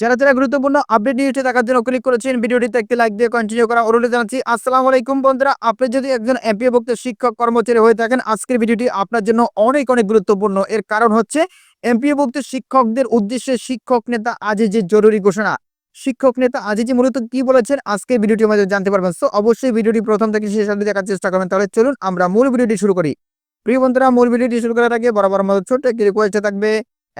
যারা যারা গুরুত্বপূর্ণ আপডেট নিউজটি দেখার জন্য ক্লিক করেছেন ভিডিওটিতে একটি লাইক দিয়ে কন্টিনিউ করা অনুরোধ জানাচ্ছি। আসসালামু আলাইকুম বন্ধুরা, আপনি যদি একজন এমপিওভুক্ত শিক্ষক, কর্মচারী হয়ে থাকেন, আজকের ভিডিওটি আপনার জন্য অনেক অনেক গুরুত্বপূর্ণ। এর কারণ হচ্ছে এমপিওভুক্ত শিক্ষকদের উদ্দেশ্যে শিক্ষক নেতা আজ যে জরুরি ঘোষণা, শিক্ষক নেতা আজিজি মূলত কি বলেছেন আজকে ভিডিওটি আমাদের জানতে পারবেন। তো অবশ্যই ভিডিওটি প্রথম থেকে শেষ অবধি দেখার চেষ্টা করবেন। তাহলে চলুন আমরা মূল ভিডিওটি শুরু করি। প্রিয় বন্ধুরা, মূল ভিডিওটি শুরু করার আগে বরাবর আমাদের ছোট্ট একটি রিকোয়েস্ট থাকবে।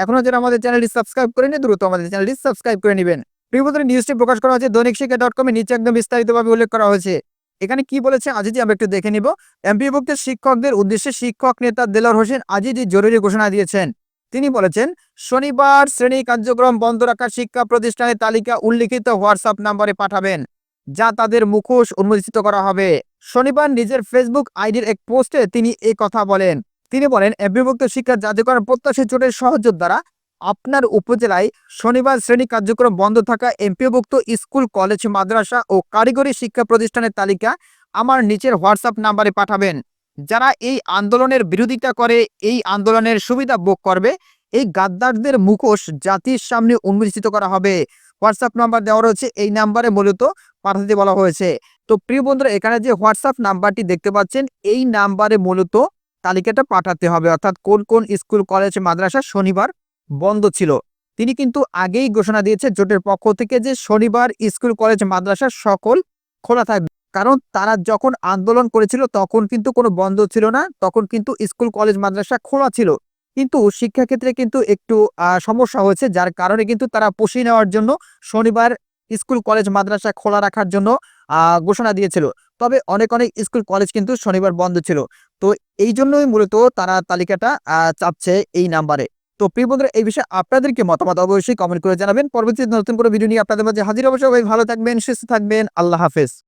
এখনও যারা আমাদের চ্যানেলটি সাবস্ক্রাইব করেনি, দ্রুত আমাদের চ্যানেলটি সাবস্ক্রাইব করে নেবেন। বন্ধুরা নিউজটি প্রকাশ করা হয়েছে, দৈনিক শিক্ষা ডট কমে নিচে একদম বিস্তারিতভাবে উল্লেখ করা হয়েছে। এখানে কি বলেছে আজিজি, আমরা একটু দেখে নিব। এমপিভুক্ত শিক্ষকদের উদ্দেশ্যে শিক্ষক নেতা দেলার হোসেন আজিজি জরুরি ঘোষণা দিয়েছেন। তিনি বলেছেন, শনিবার শ্রেণি কার্যক্রম বন্ধ রাখা শিক্ষা প্রতিষ্ঠানের তালিকা উল্লিখিত হোয়াটসঅ্যাপ নাম্বারে পাঠাবেন, যা তাদের মুখোশ উন্মোচিত করা হবে। শনিবার নিজের ফেসবুক আইডির এক পোস্টে তিনি এই কথা বলেন। তিনি বলেন এমপিভুক্ত শিক্ষা জাতীয়করণ প্রত্যাশী জোটের সহযোগ দ্বারা আপনার উপজেলায় শনিবার শ্রেণি কার্যক্রম বন্ধ থাকা এমপিভুক্ত স্কুল, কলেজ, মাদ্রাসা ও কারিগরি শিক্ষা প্রতিষ্ঠানের তালিকা আমার নিচের হোয়াটসঅ্যাপ নাম্বারে পাঠাবেন। যারা এই আন্দোলনের বিরোধিতা করে, এই আন্দোলনের সুবিধা ভোগ করবে, এই গাদ্দারদের মুখোশ জাতির সামনে উন্মোচিত করা হবে। হোয়াটসঅ্যাপ নাম্বার দেওয়া রয়েছে, এই নাম্বারে মূলত পাঠাতে বলা হয়েছে। তো প্রিয় বন্ধুরা, এখানে যে হোয়াটসঅ্যাপ নাম্বারটি দেখতে পাচ্ছেন, এই নাম্বারে মূলত তালিকাটা পাঠাতে হবে। অর্থাৎ কোন কোন স্কুল, কলেজ, মাদ্রাসা শনিবার বন্ধ ছিল। তিনি কিন্তু আগেই ঘোষণা দিয়েছে জোটের পক্ষ থেকে যে শনিবার স্কুল, কলেজ, মাদ্রাসা সকল খোলা থাকবে। কারণ তারা যখন আন্দোলন করেছিল তখন কিন্তু কোনো বন্ধ ছিল না, তখন কিন্তু স্কুল, কলেজ, মাদ্রাসা খোলা ছিল। কিন্তু শিক্ষাক্ষেত্রে কিন্তু একটু সমস্যা হয়েছে, যার কারণে কিন্তু তারা পুষিয়ে নেওয়ার জন্য শনিবার স্কুল, কলেজ, মাদ্রাসা খোলা রাখার জন্য ঘোষণা দিয়েছিল। তবে অনেক অনেক স্কুল, কলেজ কিন্তু শনিবার বন্ধ ছিল। তো এই জন্যই মূলত তারা তালিকাটা চাচ্ছে এই নাম্বারে। তো প্রিয় বন্ধুরা, এই বিষয়ে আপনাদেরকে মতামত অবশ্যই কমেন্ট করে জানাবেন। পরবর্তীতে নতুন করে ভিডিও নিয়ে আপনাদের মাঝে হাজির অবশ্যই ভালো থাকবেন, সুস্থ থাকবেন। আল্লাহ হাফেজ।